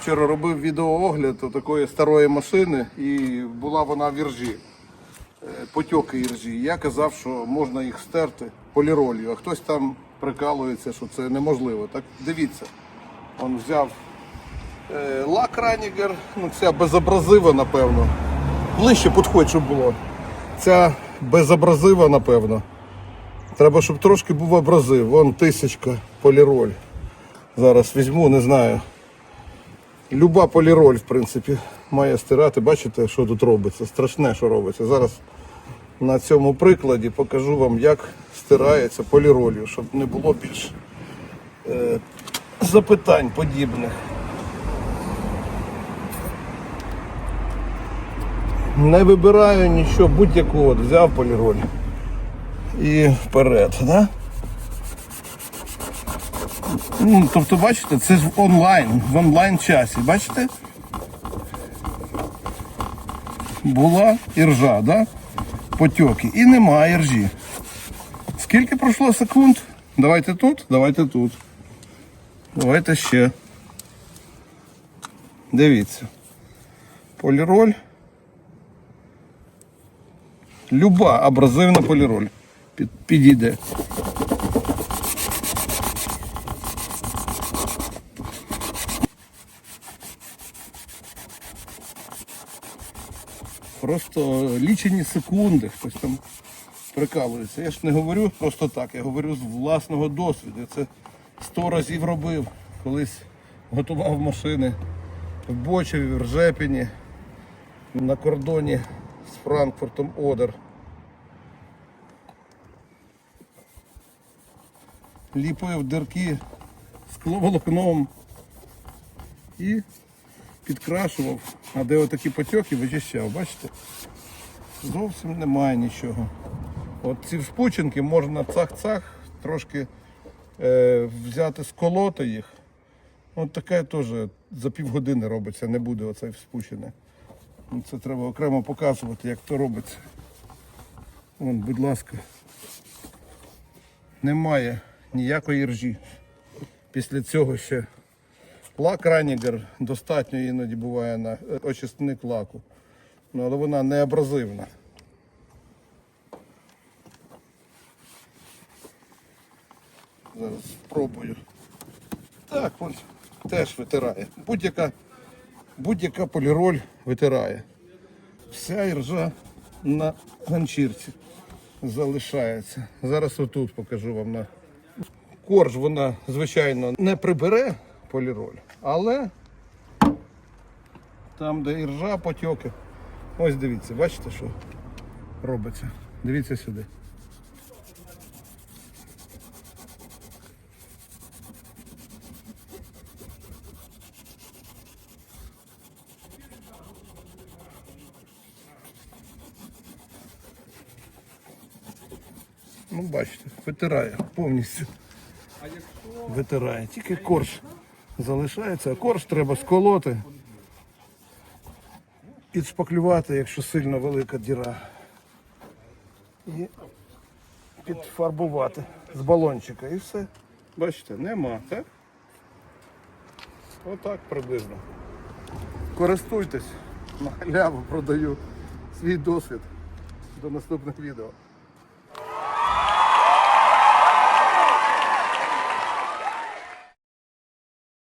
Вчора робив відеоогляд такої старої машини і була вона в іржі. Е, Потьоки іржі. Я казав, що можна їх стерти поліролью, а хтось там прикалується, що це неможливо. Так дивіться, он взяв е, лак Ранігер, ну ця безабразива, напевно. Ближче підходь, щоб було. Ця безабразива, напевно. Треба, щоб трошки був абразив. Вон тисячка поліроль. Зараз візьму, не знаю. Люба поліроль, в принципі, має стирати. Бачите, що тут робиться? Страшне, що робиться. Зараз на цьому прикладі покажу вам, як стирається поліролью, щоб не було більше е, запитань подібних. Не вибираю нічого, будь-яку от взяв поліроль і вперед. Да? Ну, тобто, бачите, це ж в онлайн, в онлайн часі, бачите? Була іржа, да? Потьоки. І немає іржі. Скільки пройшло секунд? Давайте тут, давайте тут. Давайте ще. Дивіться. Поліроль. Люба абразивна поліроль підійде. Просто лічені секунди, хтось там прикалується. Я ж не говорю просто так, я говорю з власного досвіду. Я це сто разів робив. Колись готував машини в Бочеві, в Ржепіні, на кордоні з Франкфуртом Одер. Ліпив дирки скловолокном і підкрашував, а де отакі потьоки вичищав, бачите? Зовсім немає нічого. От ці вспученки можна цах-цах трошки е, взяти, сколоти їх. От таке теж за півгодини робиться, не буде оцей вспучене. Ну, Це треба окремо показувати, як то робиться. Вон, будь ласка. Немає ніякої ржі. Після цього ще лак Ранігер достатньо іноді буває на е, очисник лаку. Ну, але вона не абразивна. Зараз спробую. Так, от теж витирає. Будь-яка будь-яка поліроль витирає. Вся іржа на ганчірці залишається. Зараз отут покажу вам на корж вона, звичайно, не прибере поліроль, але там, де іржа, потьоки. Ось дивіться, бачите, що робиться. Дивіться сюди. Ну, бачите, витирає повністю. Витирає. Тільки корж залишається, корж треба сколоти. Підшпаклювати, якщо сильно велика діра. І підфарбувати з балончика і все. Бачите, нема, так? Отак приблизно. Користуйтесь, на халяву продаю свій досвід. До наступних відео.